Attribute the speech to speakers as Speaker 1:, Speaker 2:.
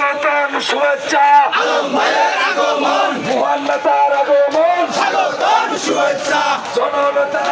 Speaker 1: স্বাগতম শুভেচ্ছা। মহান নেতার আগমন। স্বাগতম শুভেচ্ছা জননেতা